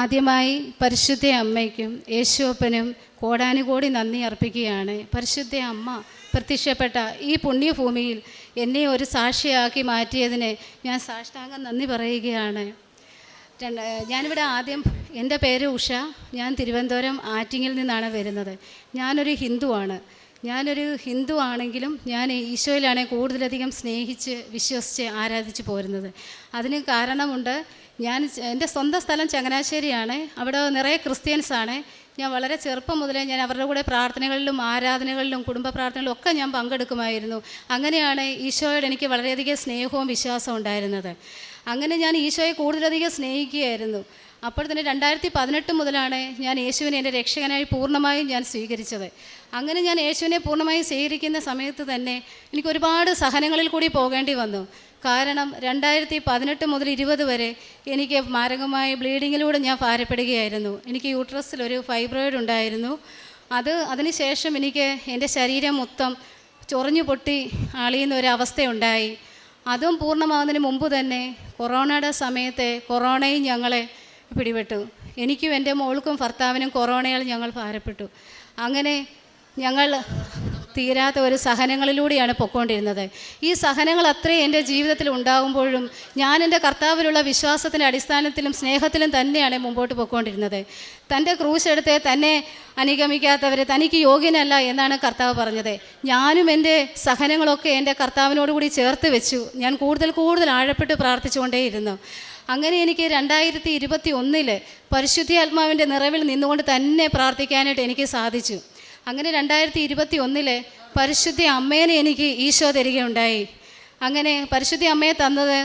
ആദ്യമായി പരിശുദ്ധ അമ്മയ്ക്കും യേശുവപ്പനും കോടാനുകോടി നന്ദി അർപ്പിക്കുകയാണ്. പരിശുദ്ധ അമ്മ പ്രത്യക്ഷപ്പെട്ട ഈ പുണ്യഭൂമിയിൽ എന്നെ ഒരു സാക്ഷിയാക്കി മാറ്റിയതിന് ഞാൻ സാഷ്ടാംഗം നന്ദി പറയുകയാണ്. ഞാനിവിടെ ആദ്യം എന്റെ പേര് ഉഷ. ഞാൻ തിരുവനന്തപുരം ആറ്റിങ്ങിൽ നിന്നാണ് വരുന്നത്. ഞാനൊരു ഹിന്ദുവാണ്. ഞാനൊരു ഹിന്ദു ആണെങ്കിലും ഞാൻ ഈശോയിലാണ് കൂടുതലധികം സ്നേഹിച്ച് വിശ്വസിച്ച് ആരാധിച്ച് പോരുന്നത്. അതിന് കാരണമുണ്ട് ഞാൻ എന്റെ സ്വന്തം സ്ഥലം ചങ്ങനാശ്ശേരിയാണ്. അവിടെ നിറയെ ക്രിസ്ത്യൻസാണ് ഞാൻ വളരെ ചെറുപ്പം മുതലേ ഞാൻ അവരുടെ കൂടെ പ്രാർത്ഥനകളിലും ആരാധനകളിലും കുടുംബ പ്രാർത്ഥനകളിലും ഒക്കെ ഞാൻ പങ്കെടുക്കുമായിരുന്നു. അങ്ങനെയാണ് ഈശോയോട് എനിക്ക് വളരെയധികം സ്നേഹവും വിശ്വാസവും ഉണ്ടായിരുന്നത്. അങ്ങനെ ഞാൻ ഈശോയെ കൂടുതലധികം സ്നേഹിക്കുകയായിരുന്നു. അപ്പോൾ തന്നെ രണ്ടായിരത്തി പതിനെട്ട് മുതലാണ് ഞാൻ യേശുവിനെ എന്റെ രക്ഷകനായി പൂർണമായും ഞാൻ സ്വീകരിച്ചത്. അങ്ങനെ ഞാൻ യേശുവിനെ പൂർണമായും സ്വീകരിക്കുന്ന സമയത്ത് തന്നെ എനിക്ക് ഒരുപാട് സഹനങ്ങളിൽ കൂടി പോകേണ്ടി വന്നു. കാരണം രണ്ടായിരത്തി പതിനെട്ട് മുതൽ ഇരുപത് വരെ എനിക്ക് മാരകമായ ബ്ലീഡിങ്ങിലൂടെ ഞാൻ ഭാരപ്പെടുകയായിരുന്നു. എനിക്ക് യൂട്രസിൽ ഒരു ഫൈബ്രോയിഡ് ഉണ്ടായിരുന്നു. അത് അതിനുശേഷം എനിക്ക് എന്റെ ശരീരം മൊത്തം ചൊറിഞ്ഞു പൊട്ടി അളിയുന്ന ഒരു അവസ്ഥയുണ്ടായി. അതും പൂർണമാകുന്നതിന് മുമ്പ് തന്നെ കൊറോണയുടെ സമയത്തെ കൊറോണയും ഞങ്ങളെ പിടിപെട്ടു. എനിക്കും എന്റെ മോൾക്കും ഭർത്താവിനും കൊറോണയാൽ ഞങ്ങൾ ഭാരപ്പെട്ടു. അങ്ങനെ ഞങ്ങൾ തീരാത്ത ഒരു സഹനങ്ങളിലൂടെയാണ് പൊക്കോണ്ടിരുന്നത്. ഈ സഹനങ്ങൾ അത്രയും എന്റെ ജീവിതത്തിൽ ഉണ്ടാകുമ്പോഴും ഞാൻ എന്റെ കർത്താവിലുള്ള വിശ്വാസത്തിന്റെ അടിസ്ഥാനത്തിലും സ്നേഹത്തിലും തന്നെയാണ് മുമ്പോട്ട് പൊക്കോണ്ടിരുന്നത്. തന്റെ ക്രൂശ് എടുത്ത് തന്നെ അനുഗമിക്കാത്തവരെ തനിക്ക് യോഗ്യനല്ല എന്നാണ് കർത്താവ് പറഞ്ഞത്. ഞാനും എന്റെ സഹനങ്ങളൊക്കെ എന്റെ കർത്താവിനോടുകൂടി ചേർത്ത് വെച്ചു. ഞാൻ കൂടുതൽ കൂടുതൽ ആഴപ്പെട്ട് പ്രാർത്ഥിച്ചുകൊണ്ടേയിരുന്നു. അങ്ങനെ എനിക്ക് രണ്ടായിരത്തി ഇരുപത്തി ഒന്നിൽ പരിശുദ്ധി ആത്മാവിന്റെ നിറവിൽ നിന്നുകൊണ്ട് തന്നെ പ്രാർത്ഥിക്കാനായിട്ട് എനിക്ക് സാധിച്ചു. അങ്ങനെ രണ്ടായിരത്തി ഇരുപത്തി ഒന്നിലെ പരിശുദ്ധി അമ്മേനെ എനിക്ക് ഈശോ തരികയുണ്ടായി. അങ്ങനെ പരിശുദ്ധി അമ്മയെ തന്നത്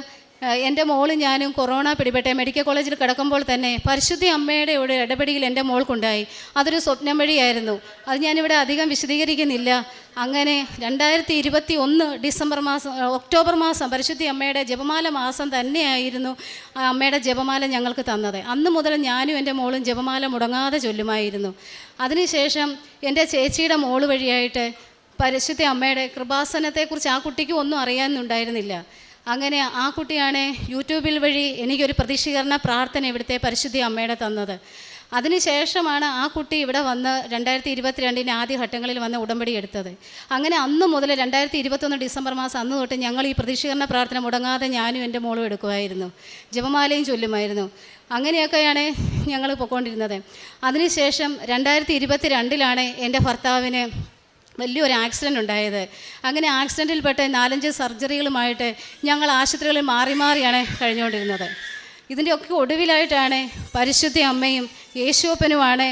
എന്റെ മോൾ ഞാനും കൊറോണ പിടിപെട്ടെ മെഡിക്കൽ കോളേജിൽ കിടക്കുമ്പോൾ തന്നെ പരിശുദ്ധി അമ്മയുടെ ഒരു ഇടപെടിയിൽ എന്റെ മോൾക്കുണ്ടായി. അതൊരു സ്വപ്നം വഴിയായിരുന്നു. അത് ഞാനിവിടെ അധികം വിശദീകരിക്കുന്നില്ല. അങ്ങനെ രണ്ടായിരത്തി ഇരുപത്തി ഒന്ന് ഡിസംബർ മാസം ഒക്ടോബർ മാസം പരിശുദ്ധി അമ്മയുടെ ജപമാല മാസം തന്നെയായിരുന്നു അമ്മയുടെ ജപമാല ഞങ്ങൾക്ക് തന്നത്. അന്ന് മുതൽ ഞാനും എന്റെ മോളും ജപമാല മുടങ്ങാതെ ചൊല്ലുമായിരുന്നു. അതിനുശേഷം എന്റെ ചേച്ചിയുടെ മോൾ വഴിയായിട്ട് പരിശുദ്ധി അമ്മയുടെ കൃപാസനത്തെക്കുറിച്ച് ആ കുട്ടിക്ക് ഒന്നും അറിയാനുണ്ടായിരുന്നില്ല അങ്ങനെ ആ കുട്ടിയാണ് യൂട്യൂബിൽ വഴി എനിക്കൊരു പ്രതിഷീകരണ പ്രാർത്ഥന ഇവിടുത്തെ പരിശുദ്ധി അമ്മയുടെ തന്നത്. അതിനുശേഷമാണ് ആ കുട്ടി ഇവിടെ വന്ന് രണ്ടായിരത്തി ഇരുപത്തിരണ്ടിന്റെ ആദ്യ ഘട്ടങ്ങളിൽ വന്ന് ഉടമ്പടി എടുത്തത്. അങ്ങനെ അന്ന് മുതൽ രണ്ടായിരത്തി ഇരുപത്തൊന്ന് ഡിസംബർ മാസം അന്ന് തൊട്ട് ഞങ്ങൾ ഈ പ്രതിഷീകരണ പ്രാർത്ഥന മുടങ്ങാതെ ഞാനും എന്റെ മോളും എടുക്കുമായിരുന്നു. ജപമാലയും ചൊല്ലുമായിരുന്നു. അങ്ങനെയൊക്കെയാണ് ഞങ്ങൾ പൊയ്ക്കൊണ്ടിരുന്നത് അതിനുശേഷം രണ്ടായിരത്തി ഇരുപത്തി രണ്ടിലാണ് എന്റെ ഭർത്താവിന് വലിയൊരു ആക്സിഡന്റ് ഉണ്ടായത്. അങ്ങനെ ആക്സിഡന്റിൽപ്പെട്ട് നാലഞ്ച് സർജറികളുമായിട്ട് ഞങ്ങൾ ആശുപത്രികളിൽ മാറി മാറിയാണ് കഴിഞ്ഞുകൊണ്ടിരുന്നത്. ഇതിന്റെയൊക്കെ ഒടുവിലായിട്ടാണ് പരിശുദ്ധി അമ്മയും യേശുവപ്പനുമാണ്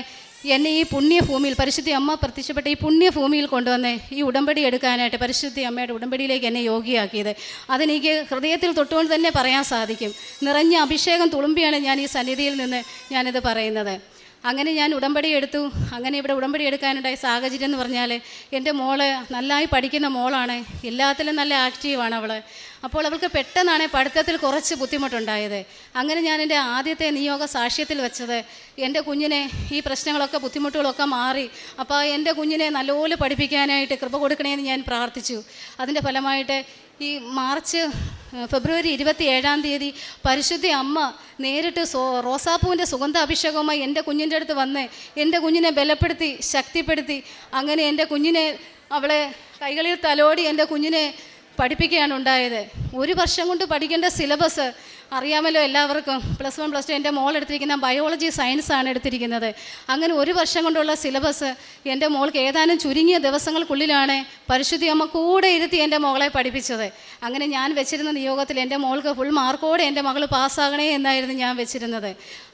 എന്നെ ഈ പുണ്യഭൂമിയിൽ പരിശുദ്ധി അമ്മ പ്രത്യക്ഷപ്പെട്ട ഈ പുണ്യഭൂമിയിൽ കൊണ്ടുവന്ന് ഈ ഉടമ്പടി എടുക്കാനായിട്ട് പരിശുദ്ധി അമ്മയുടെ ഉടമ്പടിയിലേക്ക് എന്നെ യോഗ്യയാക്കിയത്. അതെനിക്ക് ഹൃദയത്തിൽ തൊട്ടുകൊണ്ട് തന്നെ പറയാൻ സാധിക്കും. നിറഞ്ഞ അഭിഷേകം തുളുമ്പിയാണ് ഞാൻ ഈ സന്നിധിയിൽ നിന്ന് ഞാനിത് പറയുന്നത്. അങ്ങനെ ഞാൻ ഉടമ്പടി എടുത്തു. അങ്ങനെ ഇവിടെ ഉടമ്പടി എടുക്കാനുണ്ടായ സാഹചര്യം എന്ന് പറഞ്ഞാൽ എന്റെ മോൾ നന്നായി പഠിക്കുന്ന മോളാണ്. എല്ലാത്തിലും നല്ല ആക്റ്റീവാണ് അവൾ അപ്പോൾ അവൾക്ക് പെട്ടെന്നാണ് പഠിത്തത്തിൽ കുറച്ച് ബുദ്ധിമുട്ടുണ്ടായത്. അങ്ങനെ ഞാൻ എന്റെ ആദ്യത്തെ നിയോഗ സാക്ഷ്യത്തിൽ വെച്ചത് എന്റെ കുഞ്ഞിനെ ഈ പ്രശ്നങ്ങളൊക്കെ ബുദ്ധിമുട്ടുകളൊക്കെ മാറി. അപ്പോൾ എന്റെ കുഞ്ഞിനെ നല്ലപോലെ പഠിപ്പിക്കാനായിട്ട് കൃപ കൊടുക്കണേന്ന് ഞാൻ പ്രാർത്ഥിച്ചു. അതിന്റെ ഫലമായിട്ട് ഈ മാർച്ച് ഫെബ്രുവരി ഇരുപത്തി ഏഴാം തീയതി പരിശുദ്ധ അമ്മ നേരിട്ട് സോ റോസാപ്പൂവിന്റെ സുഗന്ധ അഭിഷേകവുമായി എന്റെ കുഞ്ഞിന്റെ അടുത്ത് വന്ന് എന്റെ കുഞ്ഞിനെ ബലപ്പെടുത്തി ശക്തിപ്പെടുത്തി അങ്ങനെ എന്റെ കുഞ്ഞിനെ അവളെ കൈകളിൽ തലോടി എന്റെ കുഞ്ഞിനെ പഠിപ്പിക്കുകയാണ് ഉണ്ടായത്. ഒരു വർഷം കൊണ്ട് പഠിക്കേണ്ട സിലബസ് അറിയാമല്ലോ എല്ലാവർക്കും. പ്ലസ് വൺ പ്ലസ് ടു എന്റെ മോൾ എടുത്തിരിക്കുന്ന ബയോളജി സയൻസ് ആണ് എടുത്തിരിക്കുന്നത്. അങ്ങനെ ഒരു വർഷം കൊണ്ടുള്ള സിലബസ് എന്റെ മോൾക്ക് ഏതാനും ചുരുങ്ങിയ ദിവസങ്ങൾക്കുള്ളിലാണ് പരിശുദ്ധി അമ്മ കൂടെ ഇരുത്തി എന്റെ മോളെ പഠിപ്പിച്ചത്. അങ്ങനെ ഞാൻ വെച്ചിരുന്ന നിയോഗത്തിൽ എന്റെ മോൾക്ക് ഫുൾ മാർക്കോടെ എന്റെ മകൾ പാസ്സാകണേ എന്നായിരുന്നു ഞാൻ വെച്ചിരുന്നത്.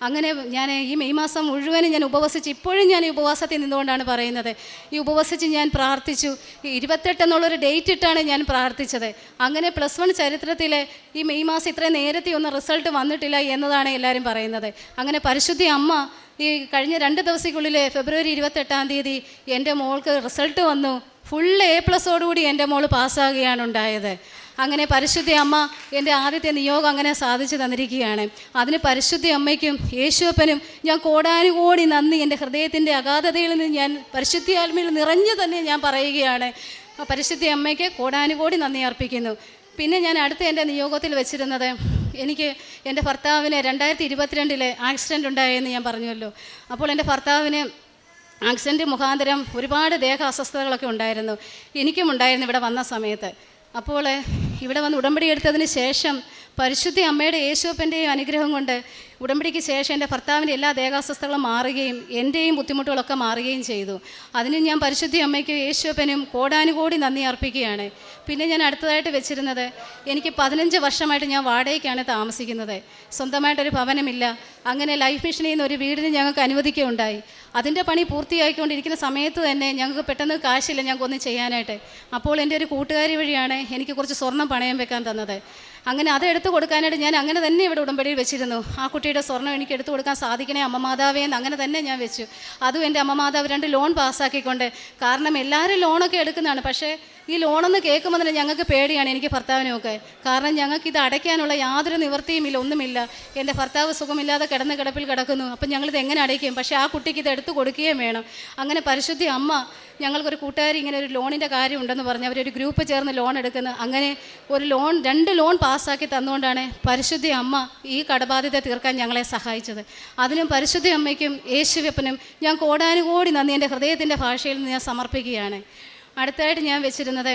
അങ്ങനെ ഞാൻ ഈ മെയ് മാസം മുഴുവനും ഞാൻ ഉപവസിച്ച് ഇപ്പോഴും ഞാൻ ഈ ഉപവാസത്തിൽ നിന്നുകൊണ്ടാണ് പറയുന്നത്. ഈ ഉപവസിച്ച് ഞാൻ പ്രാർത്ഥിച്ചു. ഇരുപത്തെട്ട് എന്നുള്ളൊരു ഡേറ്റ് ഇട്ടാണ് ഞാൻ പ്രാർത്ഥിച്ചത്. അങ്ങനെ പ്ലസ് വൺ ചരിത്രത്തിലെ ഈ മെയ് മാസം ഇത്രയും നേരത്തെ ഒന്നും റിസൾട്ട് വന്നിട്ടില്ല എന്നതാണ് എല്ലാവരും പറയുന്നത്. അങ്ങനെ പരിശുദ്ധി അമ്മ ഈ കഴിഞ്ഞ രണ്ട് ദിവസത്തിനുള്ളിൽ ഫെബ്രുവരി ഇരുപത്തെട്ടാം തീയതി എന്റെ മോൾക്ക് റിസൾട്ട് വന്നു. ഫുൾ എ പ്ലസോടുകൂടി എന്റെ മോൾ പാസ്സാകുകയാണ് ഉണ്ടായത്. അങ്ങനെ പരിശുദ്ധി അമ്മ എന്റെ ആദ്യത്തെ നിയോഗം അങ്ങനെ സാധിച്ചു തന്നിരിക്കുകയാണ്. അതിന് പരിശുദ്ധി അമ്മയ്ക്കും യേശുവപ്പനും ഞാൻ കോടാനുകോടി നന്ദി. എന്റെ ഹൃദയത്തിന്റെ അഗാധതയിൽ നിന്ന് ഞാൻ പരിശുദ്ധി ആത്മയിൽ നിറഞ്ഞു തന്നെ ഞാൻ പറയുകയാണ്. പരിശുദ്ധി അമ്മയ്ക്ക് കോടാനുകോടി നന്ദി അർപ്പിക്കുന്നു. പിന്നെ ഞാൻ അടുത്ത എന്റെ നിയോഗത്തിൽ വെച്ചിരുന്നത് എനിക്ക് എന്റെ ഭർത്താവിന് രണ്ടായിരത്തി ഇരുപത്തിരണ്ടിലെ ആക്സിഡന്റ് ഉണ്ടായെന്ന് ഞാൻ പറഞ്ഞുവല്ലോ. അപ്പോൾ എന്റെ ഭർത്താവിന് ആക്സിഡന്റ് മുഖാന്തരം ഒരുപാട് ദേഹ അസ്വസ്ഥതകളൊക്കെ ഉണ്ടായിരുന്നു. എനിക്കും ഉണ്ടായിരുന്നു ഇവിടെ വന്ന സമയത്ത്. അപ്പോൾ ഇവിടെ വന്ന് ഉടമ്പടി എടുത്തതിന് ശേഷം പരിശുദ്ധി അമ്മയുടെ യേശുപ്പന്റെയും അനുഗ്രഹം കൊണ്ട് ഉടമ്പടിക്ക് ശേഷം എന്റെ ഭർത്താവിന്റെ എല്ലാ ദേഹാസ്വസ്ഥകളും മാറുകയും എന്റെയും ബുദ്ധിമുട്ടുകളൊക്കെ മാറുകയും ചെയ്തു. അതിന് ഞാൻ പരിശുദ്ധി അമ്മയ്ക്കും യേശുപ്പനും കോടാനുകോടി നന്ദി അർപ്പിക്കുകയാണ്. പിന്നെ ഞാൻ അടുത്തതായിട്ട് വെച്ചിരുന്നത് എനിക്ക് പതിനഞ്ച് വർഷമായിട്ട് ഞാൻ വാടകയ്ക്കാണ് താമസിക്കുന്നത്. സ്വന്തമായിട്ടൊരു ഭവനമില്ല. അങ്ങനെ ലൈഫ് മിഷനിൽ നിന്ന് ഒരു വീടിന് ഞങ്ങൾക്ക് അനുവദിക്കുകയുണ്ടായി. അതിന്റെ പണി പൂർത്തിയാക്കിക്കൊണ്ടിരിക്കുന്ന സമയത്ത് തന്നെ ഞങ്ങൾക്ക് പെട്ടെന്ന് കാശില്ല ഞങ്ങൾക്കൊന്നും ചെയ്യാനായിട്ട്. അപ്പോൾ എന്റെ ഒരു കൂട്ടുകാരി വഴിയാണ് എനിക്ക് കുറച്ച് സ്വർണം പണയം വെക്കാൻ തന്നത്. അങ്ങനെ അത് എടുത്തു കൊടുക്കാനായിട്ട് ഞാൻ അങ്ങനെ തന്നെ ഇവിടെ ഉടമ്പടിയിൽ വെച്ചിരുന്നു. ആ കുട്ടിയുടെ സ്വർണം എനിക്ക് എടുത്തു കൊടുക്കാൻ സാധിക്കണേ അമ്മ മാതാവേ എന്ന് അങ്ങനെ തന്നെ ഞാൻ വെച്ചു. അതും എന്റെ അമ്മ മാതാവ് രണ്ട് ലോൺ പാസ്സാക്കിക്കൊണ്ട്. കാരണം എല്ലാവരും ലോണൊക്കെ എടുക്കുന്നതാണ്. പക്ഷേ ഈ ലോണെന്ന് കേൾക്കുമ്പോൾ തന്നെ ഞങ്ങൾക്ക് പേടിയാണ് എനിക്ക് ഭർത്താവിനുമൊക്കെ കാരണം ഞങ്ങൾക്ക് ഇത് അടയ്ക്കാനുള്ള യാതൊരു നിവൃത്തിയും ഇല്ല ഒന്നുമില്ല. എന്റെ ഭർത്താവ് സുഖമില്ലാതെ കിടന്ന് കിടപ്പിൽ കിടക്കുന്നു. അപ്പം ഞങ്ങളിത് എങ്ങനെ അടയ്ക്കും? പക്ഷേ ആ കുട്ടിക്ക് ഇത് എടുത്തു കൊടുക്കുകയും വേണം. അങ്ങനെ പരിശുദ്ധി അമ്മ ഞങ്ങൾക്കൊരു കൂട്ടുകാരി ഇങ്ങനെ ഒരു ലോണിന്റെ കാര്യം ഉണ്ടെന്ന് പറഞ്ഞ് അവരൊരു ഗ്രൂപ്പ് ചേർന്ന് ലോൺ എടുക്കുന്നു. അങ്ങനെ ഒരു ലോൺ രണ്ട് ലോൺ പാസ്സാക്കി തന്നുകൊണ്ടാണ് പരിശുദ്ധി അമ്മ ഈ കടബാധ്യത തീർക്കാൻ ഞങ്ങളെ സഹായിച്ചത്. അതിനും പരിശുദ്ധി അമ്മയ്ക്കും യേശുവപ്പനും ഞാൻ കോടാനുകോടി നന്ദി. എന്റെ ഹൃദയത്തിന്റെ ഭാഷയിൽ നിന്ന് ഞാൻ സമർപ്പിക്കുകയാണ്. അടുത്തായിട്ട് ഞാൻ വെച്ചിരുന്നത്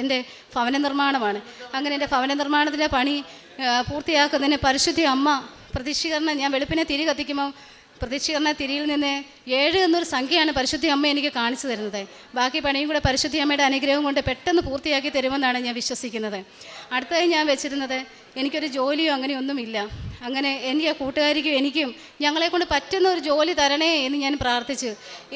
എന്റെ ഭവന നിർമ്മാണമാണ്. അങ്ങനെ എന്റെ ഭവന നിർമ്മാണത്തിന്റെ പണി പൂർത്തിയാക്കുന്നതിന് പരിശുദ്ധി അമ്മ പ്രതീക്ഷീകരണം ഞാൻ വെളുപ്പിനെ തിരി കത്തിക്കുമ്പോൾ പ്രതീക്ഷീകരണ തിരിയിൽ നിന്ന് ഏഴ് എന്നൊരു സംഖ്യയാണ് പരിശുദ്ധി അമ്മ എനിക്ക് കാണിച്ചു തരുന്നത്. ബാക്കി പണിയും കൂടെ പരിശുദ്ധി അമ്മയുടെ അനുഗ്രഹം കൊണ്ട് പെട്ടെന്ന് പൂർത്തിയാക്കി തരുമെന്നാണ് ഞാൻ വിശ്വസിക്കുന്നത്. അടുത്തതായി ഞാൻ വെച്ചിരുന്നത് എനിക്കൊരു ജോലിയോ അങ്ങനെയൊന്നുമില്ല. അങ്ങനെ എനിക്ക് കൂട്ടുകാരിക്കും എനിക്കും ഞങ്ങളെക്കൊണ്ട് പറ്റുന്ന ഒരു ജോലി തരണേ എന്ന് ഞാൻ പ്രാർത്ഥിച്ചു.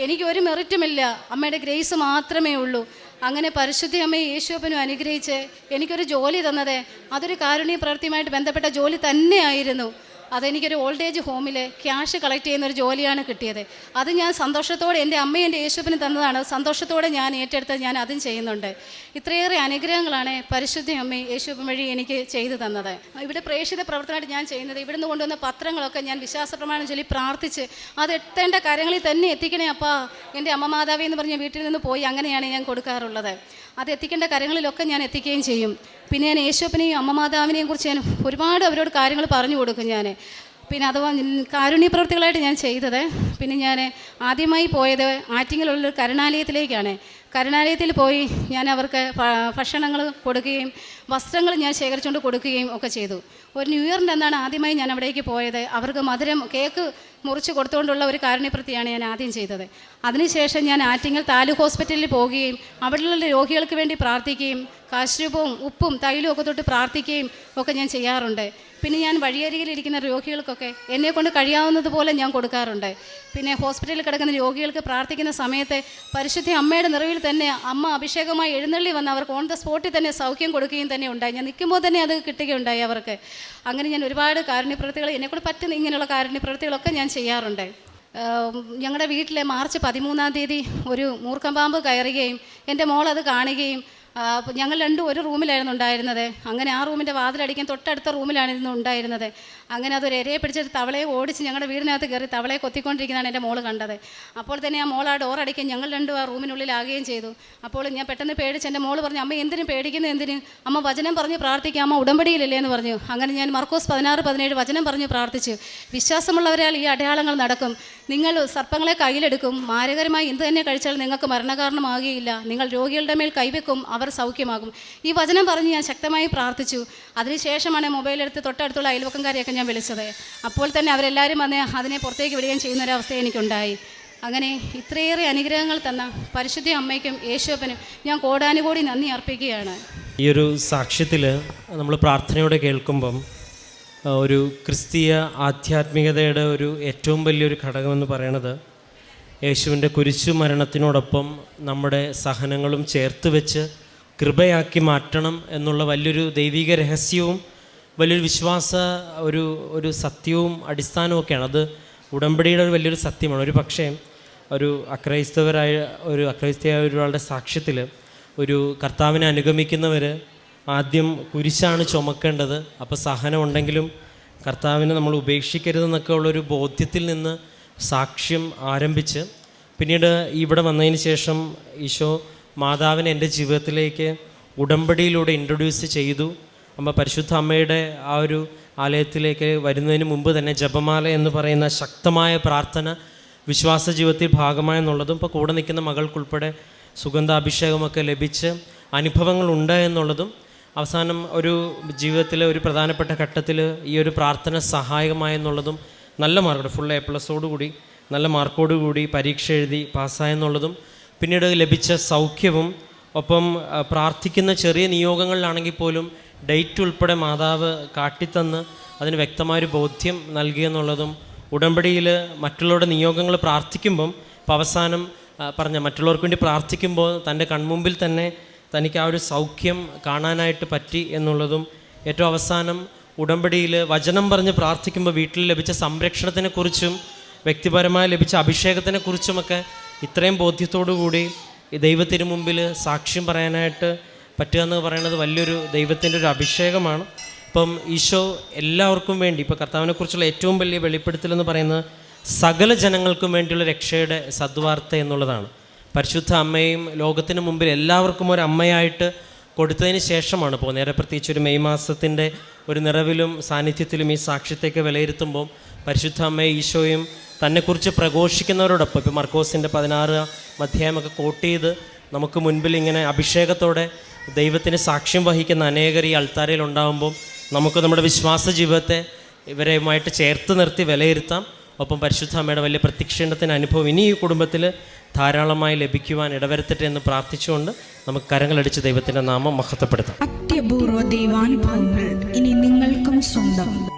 എനിക്കൊരു മെറിറ്റുമില്ല. അമ്മയുടെ ഗ്രേസ് മാത്രമേ ഉള്ളൂ. അങ്ങനെ പരിശുദ്ധി അമ്മയെ യേശുവപ്പനും അനുഗ്രഹിച്ച് എനിക്കൊരു ജോലി തന്നത് അതൊരു കാരുണ്യ പ്രവൃത്തിയുമായിട്ട് ബന്ധപ്പെട്ട ജോലി തന്നെയായിരുന്നു. അതെനിക്കൊരു ഓൾഡ് ഏജ് ഹോമിൽ ക്യാഷ് കളക്ട് ചെയ്യുന്ന ഒരു ജോലിയാണ് കിട്ടിയത്. അത് ഞാൻ സന്തോഷത്തോടെ എന്റെ അമ്മയും എന്റെ യേശുവിന് തന്നതാണ്. സന്തോഷത്തോടെ ഞാൻ ഏറ്റെടുത്ത് ഞാൻ അതും ചെയ്യുന്നുണ്ട്. ഇത്രയേറെ അനുഗ്രഹങ്ങളാണ് പരിശുദ്ധ അമ്മ യേശുപ്പൻ വഴി എനിക്ക് ചെയ്തു തന്നത്. ഇവിടെ പ്രേക്ഷിത പ്രവർത്തനമായിട്ട് ഞാൻ ചെയ്യുന്നത് ഇവിടുന്ന് കൊണ്ടുവന്ന പത്രങ്ങളൊക്കെ ഞാൻ വിശ്വാസ പ്രമാണം ചൊല്ലി പ്രാർത്ഥിച്ച് അത് എത്തേണ്ട കാര്യങ്ങളിൽ തന്നെ എത്തിക്കണേ അപ്പാ. എന്റെ അമ്മ മാതാവി എന്ന് പറഞ്ഞ് വീട്ടിൽ നിന്ന് പോയി അങ്ങനെയാണ് ഞാൻ കൊടുക്കാറുള്ളത്. അത് എത്തിക്കേണ്ട കാര്യങ്ങളിലൊക്കെ ഞാൻ എത്തിക്കുകയും ചെയ്യും. പിന്നെ ഞാൻ യേശുപ്പനെയും അമ്മ മാതാവിനെയും കുറിച്ച് ഞാൻ ഒരുപാട് അവരോട് കാര്യങ്ങൾ പറഞ്ഞു കൊടുക്കും ഞാൻ. പിന്നെ അഥവാ കാരുണ്യ പ്രവൃത്തികളായിട്ട് ഞാൻ ചെയ്തത്. പിന്നെ ഞാൻ ആദ്യമായി പോയത് ആറ്റിങ്ങിലുള്ളൊരു കരുണാലയത്തിലേക്കാണ്. കരുണാലയത്തിൽ പോയി ഞാൻ അവർക്ക് ഭക്ഷണങ്ങൾ കൊടുക്കുകയും വസ്ത്രങ്ങൾ ഞാൻ ശേഖരിച്ചുകൊണ്ട് കൊടുക്കുകയും ഒക്കെ ചെയ്തു. ഒരു ന്യൂ ഇയറിന്റെ അന്നാണ് ആദ്യമായി ഞാൻ അവിടേക്ക് പോയത്. അവർക്ക് മധുരം കേക്ക് മുറിച്ച് കൊടുത്തുകൊണ്ടുള്ള ഒരു കാരുണ്യപ്രതിയാണ് ഞാൻ ആദ്യം ചെയ്തത്. അതിനുശേഷം ഞാൻ ആറ്റിങ്ങൽ താലൂക്ക് ഹോസ്പിറ്റലിൽ പോവുകയും അവിടെയുള്ള രോഗികൾക്ക് വേണ്ടി പ്രാർത്ഥിക്കുകയും കാശ്രൂപവും ഉപ്പും തൈലും ഒക്കെ തൊട്ട് പ്രാർത്ഥിക്കുകയും ഒക്കെ ഞാൻ ചെയ്യാറുണ്ട്. പിന്നെ ഞാൻ വഴിയരികിലിരിക്കുന്ന രോഗികൾക്കൊക്കെ എന്നെ കൊണ്ട് കഴിയാവുന്നതുപോലെ ഞാൻ കൊടുക്കാറുണ്ട്. പിന്നെ ഹോസ്പിറ്റലിൽ കിടക്കുന്ന രോഗികൾക്ക് പ്രാർത്ഥിക്കുന്ന സമയത്ത് പരിശുദ്ധ അമ്മയുടെ നിറവിൽ തന്നെ അമ്മ അഭിഷേകമായി എഴുന്നള്ളി വന്ന് അവർക്ക് ഓൺ ദ സ്പോട്ടിൽ തന്നെ സൗഖ്യം കൊടുക്കുകയും തന്നെ ഉണ്ടായി. ഞാൻ നിൽക്കുമ്പോൾ തന്നെ അത് കിട്ടുകയുണ്ടായി അവർക്ക്. അങ്ങനെ ഞാൻ ഒരുപാട് കാരുണ്യപ്രവൃത്തികൾ എന്നെക്കൊണ്ട് പറ്റുന്ന ഇങ്ങനെയുള്ള കാരുണ്യപ്രവൃത്തികളൊക്കെ ഞാൻ ചെയ്യാറുണ്ട്. ഞങ്ങളുടെ വീട്ടിലെ മാർച്ച് പതിമൂന്നാം തീയതി ഒരു മൂർക്കമ്പാമ്പ് കയറുകയും എന്റെ മോൾ അത് കാണുകയും ഞങ്ങൾ രണ്ടും ഒരു റൂമിലായിരുന്നു ഉണ്ടായിരുന്നത്. അങ്ങനെ ആ റൂമിന്റെ വാതിലടിക്കാൻ തൊട്ടടുത്ത റൂമിലായിരുന്നു ഉണ്ടായിരുന്നത്. അങ്ങനെ അതൊരു ഇരയെ പിടിച്ചിട്ട് തവളയെ ഓടിച്ച് ഞങ്ങളുടെ വീടിനകത്ത് കയറി തവളയെ കൊത്തിക്കൊണ്ടിരിക്കുന്നതാണ് എന്റെ മോൾ കണ്ടത്. അപ്പോൾ തന്നെ ആ മോൾ ആ ഡോർ അടിക്കുകയും ഞങ്ങൾ രണ്ടും ആ റൂമിനുള്ളിലാകുകയും ചെയ്തു. അപ്പോൾ ഞാൻ പെട്ടെന്ന് പേടിച്ച് എന്റെ മോൾ പറഞ്ഞു അമ്മ എന്തിനും പേടിക്കുന്നു എന്തിന്? അമ്മ വചനം പറഞ്ഞ് പ്രാർത്ഥിക്കുക അമ്മ ഉടമ്പടിയിലല്ലേ? എന്ന് പറഞ്ഞു. അങ്ങനെ ഞാൻ മർക്കോസ് പതിനാറ് പതിനേഴ് വചനം പറഞ്ഞ് പ്രാർത്ഥിച്ചു. വിശ്വാസമുള്ളവരാൽ ഈ അടയാളങ്ങൾ നടക്കും. നിങ്ങൾ സർപ്പങ്ങളെ കയ്യിലെടുക്കും. മാരകരമായി എന്ത് തന്നെ കഴിച്ചാൽ നിങ്ങൾക്ക് മരണകാരണമാകുകയില്ല. നിങ്ങൾ രോഗികളുടെ മേൽ കൈവെക്കും അവർ സൗഖ്യമാകും. ഈ വചനം പറഞ്ഞ് ഞാൻ ശക്തമായി പ്രാർത്ഥിച്ചു. അതിനുശേഷമാണ് മൊബൈലെടുത്ത് തൊട്ടടുത്തുള്ള അയൽവക്കംകാരെയൊക്കെ ഞാൻ വിളിച്ചത്. അപ്പോൾ തന്നെ അവരെല്ലാവരും വന്ന് അതിനെ പുറത്തേക്ക് വിടുകയും ചെയ്യുന്ന ഒരു അവസ്ഥ എനിക്കുണ്ടായി. അങ്ങനെ ഇത്രയേറെ അനുഗ്രഹങ്ങൾ തന്ന പരിശുദ്ധ അമ്മയ്ക്കും യേശോപ്പനും ഞാൻ കോടാനുകോടി നന്ദി അർപ്പിക്കുകയാണ്. ഈ ഒരു സാക്ഷ്യത്തിൽ നമ്മൾ പ്രാർത്ഥനയോടെ കേൾക്കുമ്പം ഒരു ക്രിസ്തീയ ആധ്യാത്മികതയുടെ ഒരു ഏറ്റവും വലിയൊരു ഘടകമെന്ന് പറയണത് യേശുവിന്റെ കുരിശു മരണത്തിനോടൊപ്പം നമ്മുടെ സഹനങ്ങളും ചേർത്ത് വെച്ച് കൃപയാക്കി മാറ്റണം എന്നുള്ള വലിയൊരു ദൈവിക രഹസ്യവും വലിയൊരു വിശ്വാസ ഒരു ഒരു സത്യവും അടിസ്ഥാനവും ഒക്കെയാണ്. അത് ഉടമ്പടിയുടെ ഒരു വലിയൊരു സത്യമാണ്. ഒരു പക്ഷേ ഒരു അക്രൈസ്തവരായ ഒരു അക്രൈസ്തയായ ഒരാളുടെ സാക്ഷ്യത്തിൽ ഒരു കർത്താവിനെ അനുഗമിക്കുന്നവർ ആദ്യം കുരിശാണ് ചുമക്കേണ്ടത്. അപ്പോൾ സഹനം ഉണ്ടെങ്കിലും കർത്താവിനെ നമ്മൾ ഉപേക്ഷിക്കരുതെന്നൊക്കെ ഉള്ളൊരു ബോധ്യത്തിൽ നിന്ന് സാക്ഷ്യം ആരംഭിച്ച് പിന്നീട് ഇവിടെ വന്നതിന് ശേഷം ഈശോ മാതാവിനെ എന്റെ ജീവിതത്തിലേക്ക് ഉടമ്പടിയിലൂടെ ഇൻട്രൊഡ്യൂസ് ചെയ്തു. അമ്മ പരിശുദ്ധ അമ്മയുടെ ആ ഒരു ആലയത്തിലേക്ക് വരുന്നതിന് മുമ്പ് തന്നെ ജപമാല എന്ന് പറയുന്ന ശക്തമായ പ്രാർത്ഥന വിശ്വാസ ജീവിതത്തിൽ ഭാഗമായെന്നുള്ളതും ഇപ്പോൾ കൂടെ നിൽക്കുന്ന മകൾക്കുൾപ്പെടെ സുഗന്ധാഭിഷേകമൊക്കെ ലഭിച്ച് അനുഭവങ്ങളുണ്ട് എന്നുള്ളതും അവസാനം ഒരു ജീവിതത്തിലെ ഒരു പ്രധാനപ്പെട്ട ഘട്ടത്തിൽ ഈ ഒരു പ്രാർത്ഥന സഹായകമായെന്നുള്ളതും നല്ല മാർക്കോട് ഫുൾ എ പ്ലസോടുകൂടി നല്ല മാർക്കോടുകൂടി പരീക്ഷ എഴുതി പാസ്സായെന്നുള്ളതും പിന്നീട് ലഭിച്ച സൗഖ്യവും ഒപ്പം പ്രാർത്ഥിക്കുന്ന ചെറിയ നിയോഗങ്ങളിലാണെങ്കിൽ പോലും ഡേറ്റ് ഉൾപ്പെടെ മാതാവ് കാട്ടിത്തന്ന് അതിന് വ്യക്തമായൊരു ബോധ്യം നൽകിയെന്നുള്ളതും ഉടമ്പടിയിൽ മറ്റുള്ളവരുടെ നിയോഗങ്ങൾ പ്രാർത്ഥിക്കുമ്പം ഇപ്പം അവസാനം പറഞ്ഞ മറ്റുള്ളവർക്ക് വേണ്ടി പ്രാർത്ഥിക്കുമ്പോൾ തന്റെ കൺമുമ്പിൽ തന്നെ തനിക്ക് ആ ഒരു സൗഖ്യം കാണാനായിട്ട് പറ്റി എന്നുള്ളതും ഏറ്റവും അവസാനം ഉടമ്പടിയിൽ വചനം പറഞ്ഞ് പ്രാർത്ഥിക്കുമ്പോൾ വീട്ടിൽ ലഭിച്ച സംരക്ഷണത്തിനെക്കുറിച്ചും വ്യക്തിപരമായി ലഭിച്ച അഭിഷേകത്തിനെക്കുറിച്ചുമൊക്കെ ഇത്രയും ബോധ്യത്തോടു കൂടി ദൈവത്തിന് മുമ്പിൽ സാക്ഷ്യം പറയാനായിട്ട് പറ്റുക എന്ന് പറയുന്നത് വലിയൊരു ദൈവത്തിന്റെ ഒരു അഭിഷേകമാണ്. ഇപ്പം ഈശോ എല്ലാവർക്കും വേണ്ടി ഇപ്പോൾ കർത്താവിനെക്കുറിച്ചുള്ള ഏറ്റവും വലിയ വെളിപ്പെടുത്തൽ എന്ന് പറയുന്നത് സകല ജനങ്ങൾക്കും വേണ്ടിയുള്ള രക്ഷയുടെ സദ്വാർത്ത എന്നുള്ളതാണ്. പരിശുദ്ധ അമ്മയും ലോകത്തിന് മുമ്പിൽ എല്ലാവർക്കും ഒരു അമ്മയായിട്ട് കൊടുത്തതിന് ശേഷമാണ് ഇപ്പോൾ നേരെ പ്രത്യേകിച്ച് ഒരു മെയ് മാസത്തിന്റെ ഒരു നിറവിലും സാന്നിധ്യത്തിലും ഈ സാക്ഷ്യത്തേക്ക് വിലയിരുത്തുമ്പോൾ പരിശുദ്ധ അമ്മയെ ഈശോയും തന്നെക്കുറിച്ച് പ്രഘോഷിക്കുന്നവരോടൊപ്പം ഇപ്പോൾ മർക്കോസിന്റെ പതിനാറ് അധ്യായമൊക്കെ കോട്ട് ചെയ്ത് നമുക്ക് മുൻപിൽ ഇങ്ങനെ അഭിഷേകത്തോടെ ദൈവത്തിന് സാക്ഷ്യം വഹിക്കുന്ന അനേകർ ഈ അൾത്താരയിൽ ഉണ്ടാകുമ്പോൾ നമുക്ക് നമ്മുടെ വിശ്വാസ ജീവിതത്തെ ഇവരെയുമായിട്ട് ചേർത്ത് നിർത്തി വിലയിരുത്താം. ഒപ്പം പരിശുദ്ധ അമ്മയുടെ വലിയ പ്രത്യക്ഷീണത്തിന് അനുഭവം ഇനി ഈ കുടുംബത്തിൽ ധാരാളമായി ലഭിക്കുവാൻ ഇടവരുത്തട്ടെ എന്ന് പ്രാർത്ഥിച്ചുകൊണ്ട് നമുക്ക് കരങ്ങളടിച്ച് ദൈവത്തിന്റെ നാമം മഹത്വപ്പെടുത്താം. അത്യപൂർവ ദൈവാനുഭവങ്ങൾ ഇനി നിങ്ങൾക്കും സ്വന്തം.